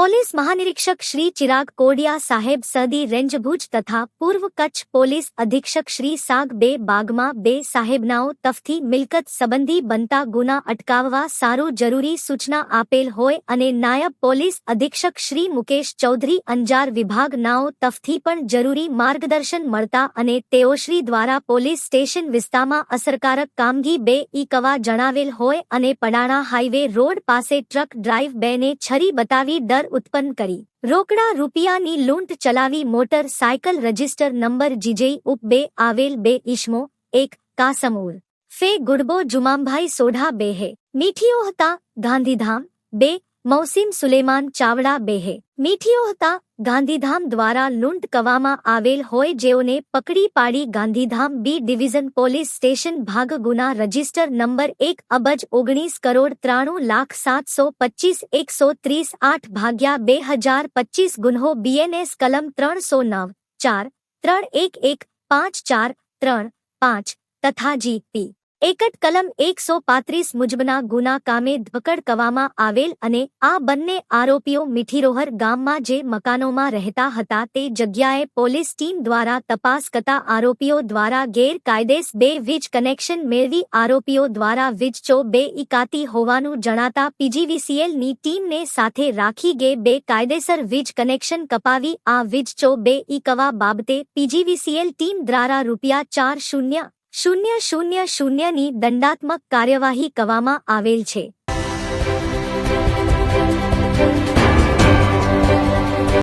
Police મહાનિરીક્ષક શ્રી ચિરાગ કોડિયા સાહેબ સદી રેન્જ તથા પૂર્વ કચ્છ પોલીસ અધિક્ષક શ્રી સાગ બે બાગમાં બે સાહેબનાઓ તફથી મિલકત સંબંધી બનતા ગુના અટકાવવા સારું જરૂરી સૂચના આપેલ હોય અને નાયબ પોલીસ અધિક્ષક શ્રી મુકેશ ચૌધરી અંજાર વિભાગનાઓ તફથી પણ જરૂરી માર્ગદર્શન મળતા અને તેઓશ્રી દ્વારા પોલીસ સ્ટેશન વિસ્તારમાં અસરકારક કામગી બે ઈ જણાવેલ હોય અને પડાણા હાઈવે રોડ પાસે ટ્રક ડ્રાઈવ બેને છરી બતાવી ડર ઉત્પન્ન કરી. રોકડા રૂપિયાની લૂંટ ચલાવી motor cycle register number GJE ઉપ બે આવેલ બે ઈસમો એક કાસમૂર. ફે ગુડબો જુમામભાઈ સોઢા બે હે મીઠીઓ હતા ગાંધીધામ, બે મૌસીમ સુલેમાન ચાવડા બેહે. મીઠીઓ હતા, ગાંધીધામ દ્વારા લૂંટ કરવામાં આવેલ હોય જેઓને પકડી પાડી Gandhidham B division police station ભાગ ગુના રજિસ્ટર નંબર એક અબજ ઓગણીસ કરોડ ત્રાણું લાખ સાતસો પચીસ એકસો ત્રીસ આઠ ભાગ્યા બે હજાર પચીસ ગુન્હો બીએનએસ કલમ ત્રણસો નવ ચાર, ત્રણ એક એક, પાંચ ચાર, ત્રણ, પાંચ તથા જીપી એકટ કલમ એકસો પાંત્રીસ મુજબના ગુના કામે ધકડ કરવામાં આવેલ અને આ બંને આરોપીઓ મીઠીરોહર ગામમાં જે મકાનોમાં રહેતા હતા તે જગ્યાએ પોલીસ ટીમ દ્વારા તપાસ કરતા આરોપીઓ દ્વારા ગેરકાયદેસ બે વીજ કનેક્શન મેળવી આરોપીઓ દ્વારા વીજચો બે ઇકાતી હોવાનું જણાતા પીજીવીસીએલની ટીમને સાથે રાખી ગે બે કાયદેસર વીજ કનેક્શન કપાવી આ વીજચો બે ઇકવા બાબતે પીજીવીસીએલ ટીમ દ્વારા રૂપિયા ચાર શૂન્ય શૂન્ય શૂન્ય શૂન્યની દંડાત્મક કાર્યવાહી કરવામાં આવેલ છે.